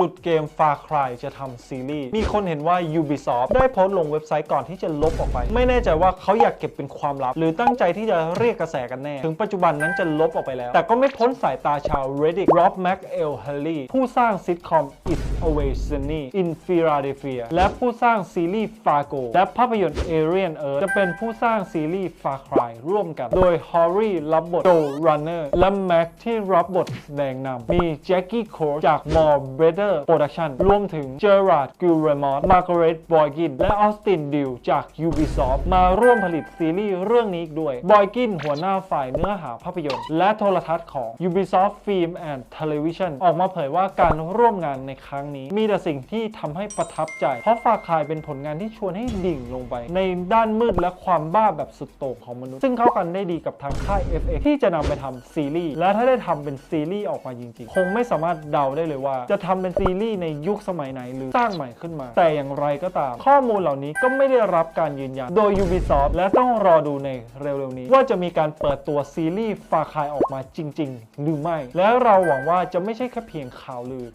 หลุดเกม Far Cry จะทำซีรีส์ มีคนเห็นว่า Ubisoft ได้โพสต์ลงเว็บไซต์ก่อนที่จะลบออกไป ไม่แน่ใจว่าเขาอยากเก็บเป็นความลับ หรือตั้งใจที่จะเรียกกระแสกันแน่ ถึงปัจจุบันนั้นจะลบออกไปแล้ว แต่ก็ไม่พ้นสายตาชาว Reddit Rob McElhenney ผู้สร้างซิทคอม It's Always Sunny in Philadelphia และผู้สร้างซีรีส์ Fargo และภาพยนตร์ Alien Earth จะเป็นผู้สร้างซีรีส์ Far Cry ร่วมกัน โดย Horry รับบท Joe Runner และ Mac ที่รับบทแสดงนำมี Jackie c o r จาก More Better Production รวมถึง Gerard Guillemot Margaret Boygin และ Austin Deal จาก Ubisoft มาร่วมผลิตซีรีส์เรื่องนี้อีกด้วย Boygin หัวหน้าฝ่ายเนื้อหาภาพยนตร์ และโทรทัศน์ของ Ubisoft Film and Television ออกมาเผยว่าการร่วมงานในครั้งนี้ มีแต่สิ่งที่ทำให้ประทับใจ เพราะฟาคายเป็นผลงานที่ชวนให้ดิ่งลงไป ในด้านมืดและความบ้าแบบสุดโต่งของมนุษย์ ซึ่งเข้ากันได้ดีกับทางค่าย FX ที่จะนำไปทำซีรีส์และถ้าได้ทำเป็นซีรีส์ออกมาจริงๆ คงไม่สามารถเดาได้เลยว่า จะทำเป็นซีรีส์ในยุคสมัยไหนหรือสร้างใหม่ขึ้นมา แต่อย่างไรก็ตาม ข้อมูลเหล่านี้ก็ไม่ได้รับการยืนยัน โดย Ubisoft และต้องรอดูในเร็วๆนี้ ว่าจะมีการเปิดตัวซีรีส์ฟาคายออกมาจริง ๆ หรือไม่ และเราหวังว่าจะไม่ใช่แค่เพียงข่าวลือ